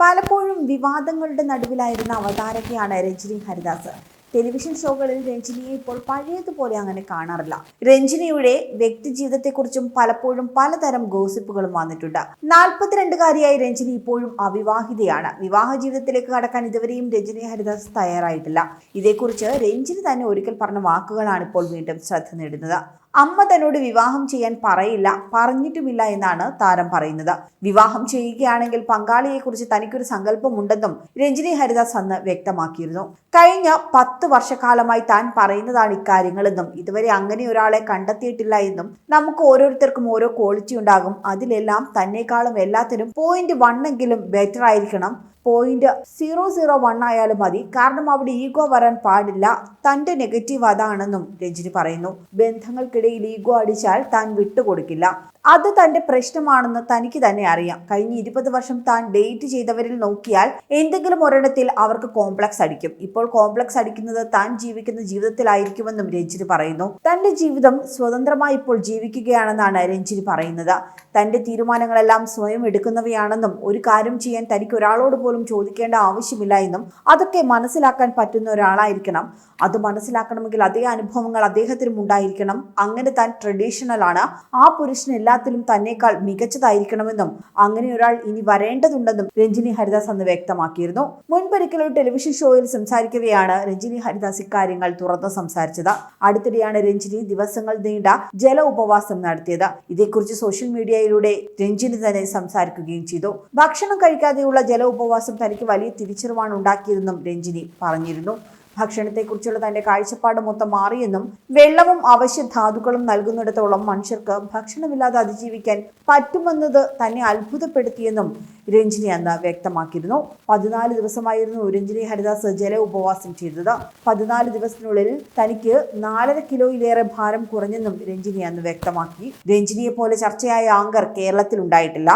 പലപ്പോഴും വിവാദങ്ങളുടെ നടുവിലായിരുന്ന അവതാരകയാണ് രഞ്ജിനി ഹരിദാസ്. ടെലിവിഷൻ ഷോകളിൽ രഞ്ജിനിയെ ഇപ്പോൾ പഴയതുപോലെ അങ്ങനെ കാണാറില്ല. രഞ്ജിനിയുടെ വ്യക്തിജീവിതത്തെക്കുറിച്ചും പലപ്പോഴും പലതരം ഗോസിപ്പുകളും വന്നിട്ടുണ്ട്. നാൽപ്പത്തിരണ്ടുകാരിയായി രഞ്ജിനി ഇപ്പോഴും അവിവാഹിതയാണ്. വിവാഹ ജീവിതത്തിലേക്ക് കടക്കാൻ ഇതുവരെയും രഞ്ജിനി ഹരിദാസ് തയ്യാറായിട്ടില്ല. ഇതേക്കുറിച്ച് രഞ്ജിനി തന്നെ ഒരിക്കൽ പറഞ്ഞ വാക്കുകളാണ് ഇപ്പോൾ വീണ്ടും ശ്രദ്ധ നേടുന്നത്. അമ്മ തന്നോട് വിവാഹം ചെയ്യാൻ പറയില്ല പറഞ്ഞിട്ടുമില്ല എന്നാണ് താരം പറയുന്നത്. വിവാഹം ചെയ്യുകയാണെങ്കിൽ പങ്കാളിയെക്കുറിച്ച് തനിക്കൊരു സങ്കല്പമുണ്ടെന്നും രഞ്ജിനി ഹരിദാസ് അന്ന് വ്യക്തമാക്കിയിരുന്നു. കഴിഞ്ഞ പത്ത് വർഷക്കാലമായി താൻ പറയുന്നതാണ് ഇക്കാര്യങ്ങളെന്നും ഇതുവരെ അങ്ങനെ ഒരാളെ കണ്ടെത്തിയിട്ടില്ല എന്നും നമുക്ക് ഓരോരുത്തർക്കും ഓരോ ക്വാളിറ്റി ഉണ്ടാകും. അതിലെല്ലാം തന്നെക്കാളും എല്ലാത്തിനും പോയിന്റ് വണ്ണെങ്കിലും ബെറ്റർ ആയിരിക്കണം. പോയിന്റ് സീറോ സീറോ വൺ ആയാലും മതി. കാരണം അവിടെ ഈഗോ വരാൻ പാടില്ല. തന്റെ നെഗറ്റീവ് അതാണെന്നും രഞ്ജിനി പറയുന്നു. ബന്ധങ്ങൾക്കിടയിൽ ഈഗോ അടിച്ചാൽ താൻ വിട്ടുകൊടുക്കില്ല. അത് തന്റെ പ്രശ്നമാണെന്ന് തനിക്ക് തന്നെ അറിയാം. കഴിഞ്ഞ ഇരുപത് വർഷം താൻ ഡേറ്റ് ചെയ്തവരിൽ നോക്കിയാൽ എന്തെങ്കിലും ഒരിടത്തിൽ അവർക്ക് കോംപ്ലക്സ് അടിക്കും. ഇപ്പോൾ കോംപ്ലക്സ് അടിക്കുന്നത് താൻ ജീവിക്കുന്ന ജീവിതത്തിലായിരിക്കുമെന്നും രഞ്ജിനി പറയുന്നു. തന്റെ ജീവിതം സ്വതന്ത്രമായി ഇപ്പോൾ ജീവിക്കുകയാണെന്നാണ് രഞ്ജിനി പറയുന്നത്. തന്റെ തീരുമാനങ്ങളെല്ലാം സ്വയം എടുക്കുന്നവയാണെന്നും ഒരു കാര്യം ചെയ്യാൻ തനിക്ക് ഒരാളോട് പോലും ചോദിക്കേണ്ട ആവശ്യമില്ല എന്നും അതൊക്കെ മനസ്സിലാക്കാൻ പറ്റുന്ന ഒരാളായിരിക്കണം. അത് മനസ്സിലാക്കണമെങ്കിൽ അതേ അനുഭവങ്ങൾ അദ്ദേഹത്തിനും ഉണ്ടായിരിക്കണം. അങ്ങനെ താൻ ട്രഡീഷണൽ ആണ്. ആ പുരുഷൻ എല്ലാത്തിലും തന്നെക്കാൾ മികച്ചതായിരിക്കണമെന്നും അങ്ങനെ ഒരാൾ ഇനി വരേണ്ടതുണ്ടെന്നും രഞ്ജിനി ഹരിദാസ് അന്ന് വ്യക്തമാക്കിയിരുന്നു. മുൻപൊരിക്കലും ടെലിവിഷൻ ഷോയിൽ സംസാരിക്കവെയാണ് രഞ്ജിനി ഹരിദാസ് ഇക്കാര്യങ്ങൾ തുറന്നു സംസാരിച്ചത്. അടുത്തിടെയാണ് രഞ്ജിനി ദിവസങ്ങൾ നീണ്ട ജല ഉപവാസം നടത്തിയത്. ഇതേക്കുറിച്ച് സോഷ്യൽ മീഡിയയിലൂടെ രഞ്ജിനി തന്നെ സംസാരിക്കുകയും ചെയ്തു. ഭക്ഷണം കഴിക്കാതെയുള്ള ജല ഉപവാസം തനിക്ക് വലിയ തിരിച്ചറിവാണ് ഉണ്ടാക്കിയതെന്നും രഞ്ജിനി പറഞ്ഞിരുന്നു. ഭക്ഷണത്തെക്കുറിച്ചുള്ള തന്റെ കാഴ്ചപ്പാട് മൊത്തം മാറിയെന്നും വെള്ളവും അവശ്യ ധാതുക്കളും നൽകുന്നിടത്തോളം മനുഷ്യർക്ക് ഭക്ഷണമില്ലാതെ അതിജീവിക്കാൻ പറ്റുമെന്നത് തന്നെ അത്ഭുതപ്പെടുത്തിയെന്നും രഞ്ജിനി അന്ന് വ്യക്തമാക്കിയിരുന്നു. പതിനാല് ദിവസമായിരുന്നു രഞ്ജിനി ഹരിദാസ് ജല ഉപവാസം ചെയ്തത്. പതിനാല് ദിവസത്തിനുള്ളിൽ തനിക്ക് നാലര കിലോയിലേറെ ഭാരം കുറഞ്ഞെന്നും രഞ്ജിനി അന്ന് വ്യക്തമാക്കി. രഞ്ജിനിയെ പോലെ ചർച്ചയായ ആങ്കർ കേരളത്തിൽ ഉണ്ടായിട്ടില്ല.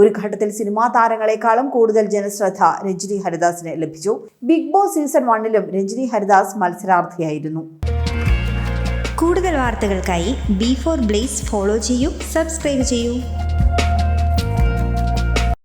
ഒരു ഘട്ടത്തിൽ സിനിമാ താരങ്ങളെക്കാളും കൂടുതൽ ജനശ്രദ്ധ രഞ്ജിനി ഹരിദാസിന് ലഭിച്ചു. ബിഗ് ബോസ് സീസൺ വണ്ണിലും രഞ്ജിനി ഹരിദാസ് മത്സരാർത്ഥിയായിരുന്നു. കൂടുതൽ വാർത്തകൾക്കായി ബി ഫോർ ബ്ലേസ് ഫോളോ ചെയ്യൂ സബ്സ്ക്രൈബ് ചെയ്യൂ.